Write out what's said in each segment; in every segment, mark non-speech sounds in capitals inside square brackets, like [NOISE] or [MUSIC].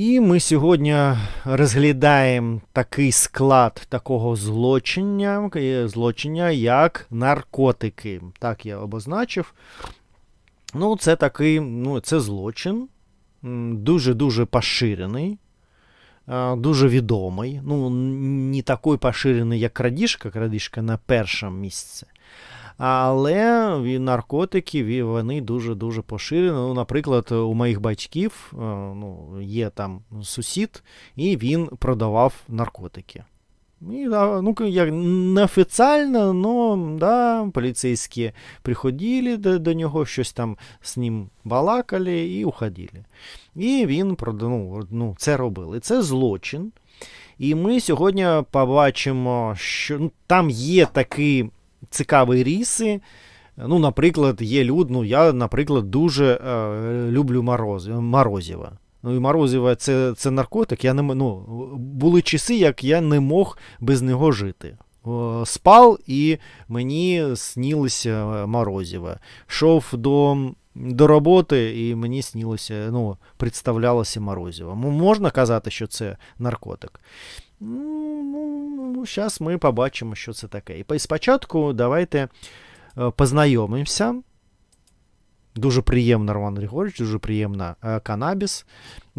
І ми сьогодні розглядаємо такий склад такого злочиння, е, злочиння, як наркотики. Так я обозначив. Ну, це такий, ну, це злочин, дуже-дуже поширений, дуже відомий. Ну, не такий поширений, як крадіжка, крадіжка на першому місці. Але наркотики вони дуже-дуже поширені. Ну, наприклад, у моїх батьків е, ну, є там сусід, і він продавав наркотики. Да, ну, як неофіційно, но да, поліцейські приходили до, до нього, щось там з ним балакали і уходили. І він ну, ну, це робив. І це злочин. І ми сьогодні побачимо, що ну, там є такі цікаві ріси. Ну, наприклад, є люд, ну, я, наприклад, дуже е, люблю мороз, морозива. Ну, і морозиво це, це наркотик. Я не, ну, були часи, як я не мог без нього жити. Спав і мені снілося морозиво. Шов до, до роботи, і мені снілося, ну, представлялося морозиво. Можна казати, що це наркотик. Ну, зараз ми побачимо, що це таке. І спочатку давайте е, познайомимося. Дуже приємно, Роман Григорович, дуже приємно е, канабіс.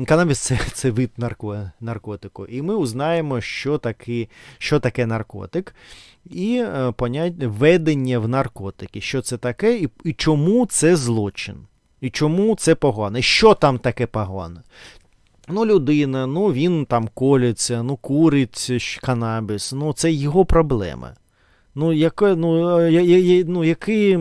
Канабіс це, [LAUGHS] це вид нарко, наркотику. І ми узнаємо, що таке, що таке наркотик, і е, понять ведення в наркотики, що це таке, і, і чому це злочин. І чому це погано? Що там таке погане? Ну, людина, ну він там колиться, ну курить канабіс, ну це його проблема. Ну, яке, ну, я- я- ну які,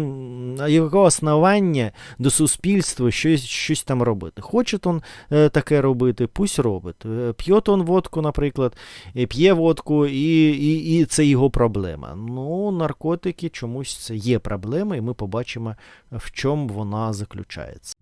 яке основання до суспільства щось, щось там робити? Хоче він е, таке робити, пусть робить. Е, П'є він водку, наприклад, п'є водку, і, і, і це його проблема. Ну, наркотики чомусь це є проблема, і ми побачимо, в чому вона заключається.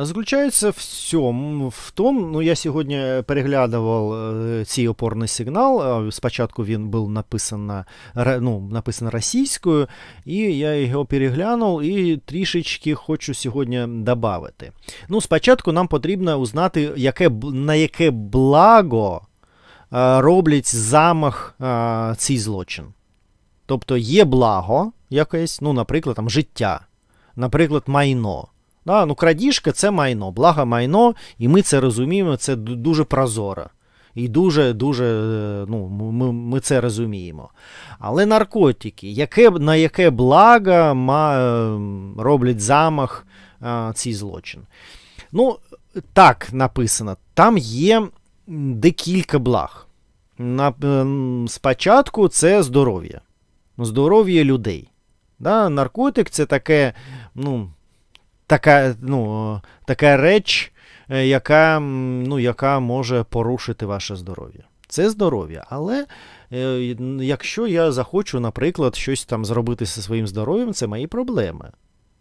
М, Заключається в тому, ну я сьогодні переглядував е, цей опорний сигнал. Спочатку він був написан, на, ну, написан російською, і я його переглянув і трішечки хочу сьогодні додати. Ну, спочатку нам потрібно узнати, яке, на яке благо е, роблять замах е, цей злочин. Тобто є благо якесь, ну, наприклад, там, життя, наприклад, майно. Да, ну, крадіжка це майно, благо майно, і ми це розуміємо, це дуже прозоро. І дуже, дуже, е, ну, ми, ми це розуміємо. Але наркотики, яке, на яке благо ма, е, роблять замах е, цей злочин? Ну, так написано, там є декілька благ. На, ем, спочатку це здоров'я. Здоров'я людей. Да, наркотик це таке, ну, така, ну, така реч, е, яка, ну, яка може порушити ваше здоров'я. Це здоров'я. Але е, якщо я захочу, наприклад, щось там зробити зі своїм здоров'ям, це мої проблеми.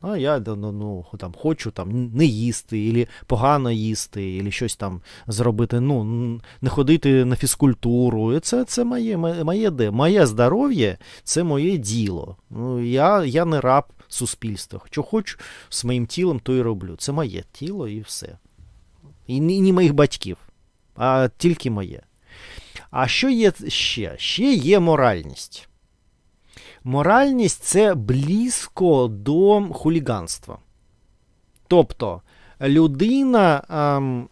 А я ну, ну, там, хочу там, не їсти, і погано їсти, і щось там зробити, ну, не ходити на фізкультуру. Це, це моє, моє. Моє здоров'я це моє діло. Ну, я, я не раб суспільства. Що хочу з моїм тілом, то і роблю. Це моє тіло і все. І не, не моїх батьків, а тільки моє. А що є ще? Ще є моральність. Моральність це близько до хуліганства. Тобто людина ем,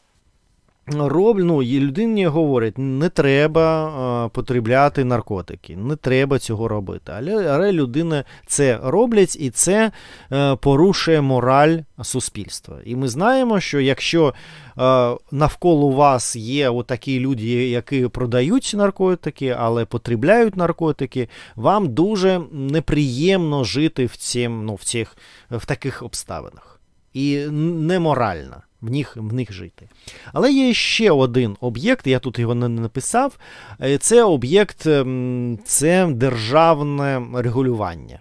роб, ну, і людині говорять, не треба е, потребляти наркотики, не треба цього робити. Але, але людина це роблять, і це е, порушує мораль суспільства. І ми знаємо, що якщо е, навколо вас є такі люди, які продають наркотики, але потребляють наркотики, вам дуже неприємно жити в, цім, ну, в, цих, в таких обставинах. І неморально в них, в них жити. Але є ще один об'єкт, я тут його не написав. е, Це об'єкт, ем, це державне регулювання.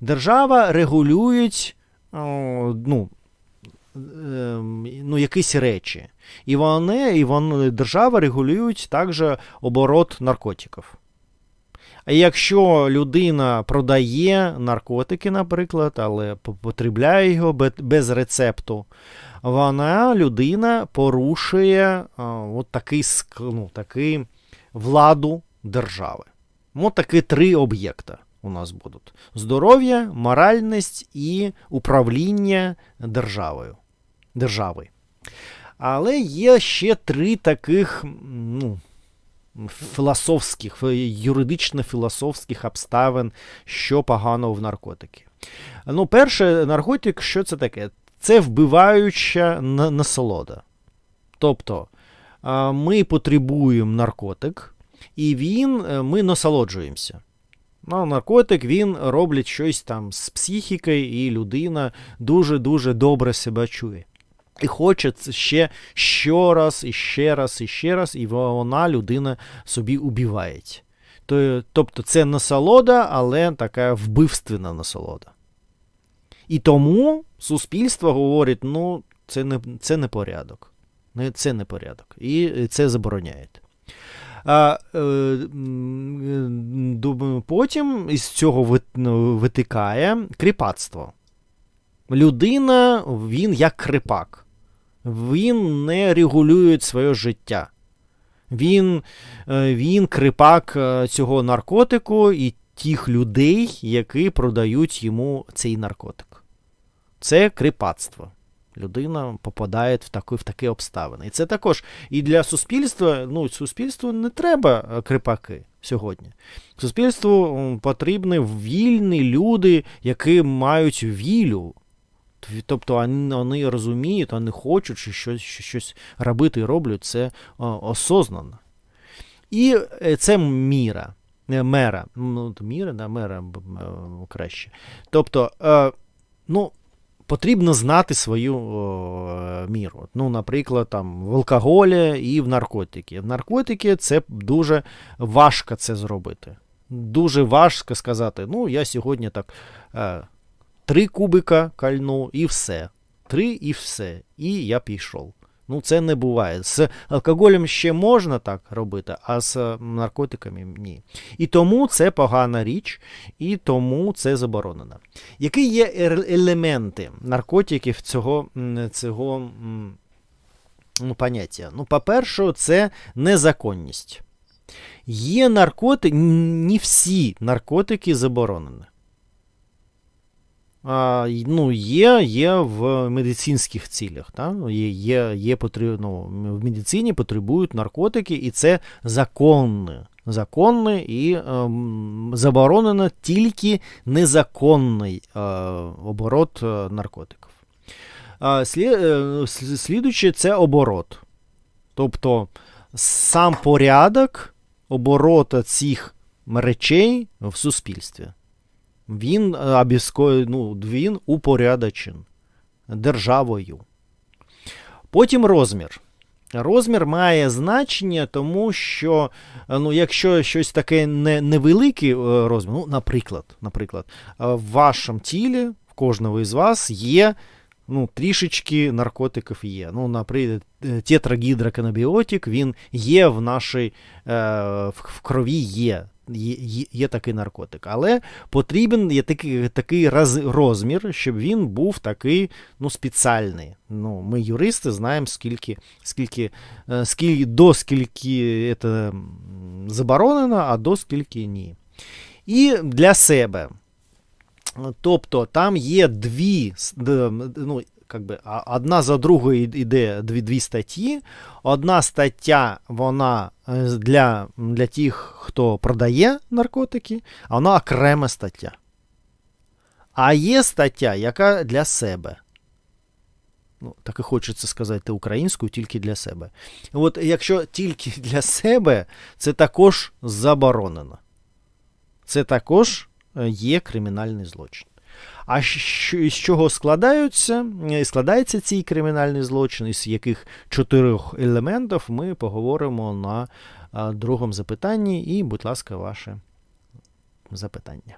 Держава регулює ну, ем, ну, якісь речі. І вони, і вони, держава регулюють також оборот наркотиків. Якщо людина продає наркотики, наприклад, але потребляє його без рецепту, вона людина порушує а, от такий, ну, такий владу держави. От такі три об'єкта у нас будуть: здоров'я, моральність і управління державою. держави. Але є ще три таких, ну, філософських, юридично-філософських обставин, що поганого в наркотики. Ну, перше, наркотик, що це таке? Це вбиваюча насолода. Тобто, ми потребуємо наркотик, і він, е, ми насолоджуємося. Ну, наркотик він робить щось там з психікою, і людина дуже-дуже добре себе чує. І хоче це ще щораз, і ще раз, і ще раз, і вона, людина, собі убиває. Тобто це насолода, але така вбивственна насолода. І тому суспільство говорить: ну, це не, це не порядок. Це не порядок. І це забороняє. А, е, потім із цього ну, витикає кріпацтво. Людина, він як крипак. Він не регулює своє життя. Він, е, він крипак е, цього наркотику і тих людей, які продають йому цей наркотик. Це крипацтво. Людина попадає в такі, в такі обставини. І це також і для суспільства, ну, суспільству не треба е, крипаки сьогодні. Суспільству потрібні вільні люди, які мають вілю. Тобто вони, розуміють, вони хочуть що щось, щось робити і роблять це о, осознанно. І е, це міра. е, Мера. Ну, міра, да, мера е, краще. Тобто, ну, потрібно знати свою міру. Ну, наприклад, там, в алкоголі і в наркотики. В наркотики це дуже важко це зробити. Дуже важко сказати, ну, я сьогодні так. Три кубика кальну і все. Три і все. І я пішов. Ну, це не буває. З алкоголем ще можна так робити, а з е, наркотиками ні. І тому це погана річ, і тому це заборонено. Які є елементи наркотиків цього, цього ну, поняття? Ну, по-перше, це незаконність. Є наркотики, не всі наркотики заборонені. А, ну, є, є в медицинських цілях. Та? Ну, Є, є, є потріб, ну, в медицині потребують наркотики, і це законне. Законне і ем, заборонено тільки незаконний е, оборот е, наркотиків. Е, с- це оборот. Тобто сам порядок оборота цих речей в суспільстві. Він, е, ну, він упорядочен державою. Потім розмір. Розмір має значення, тому що е, ну, якщо щось таке не, невеликий е, розмір, ну, наприклад, наприклад, в вашому тілі, в кожного із вас є ну, трішечки наркотиків є. Ну, наприклад, тетрагідроканабіотик, він є в нашій в крові є. Є, є, такий наркотик, але потрібен є такий, такий роз, розмір, щоб він був такий ну, спеціальний. Ну, ми, юристи, знаємо, скільки, скільки, е, скільки до скільки це заборонено, а до скільки ні. І для себе. Тобто там є дві, ну, как би, одна за другою йде дві, дві статті. Одна стаття, вона е, для, для тих, хто продає наркотики, а вона окрема стаття. А є стаття, яка для себе. Ну, так і хочеться сказати українською тільки для себе. От якщо тільки [LAUGHS] для себе, це також заборонено. Це також е, є кримінальний злочин. А що, з чого складаються, е, складається цей кримінальний злочин, із яких чотирьох елементів ми поговоримо на другому запитанні. І, будь ласка, ваше запитання.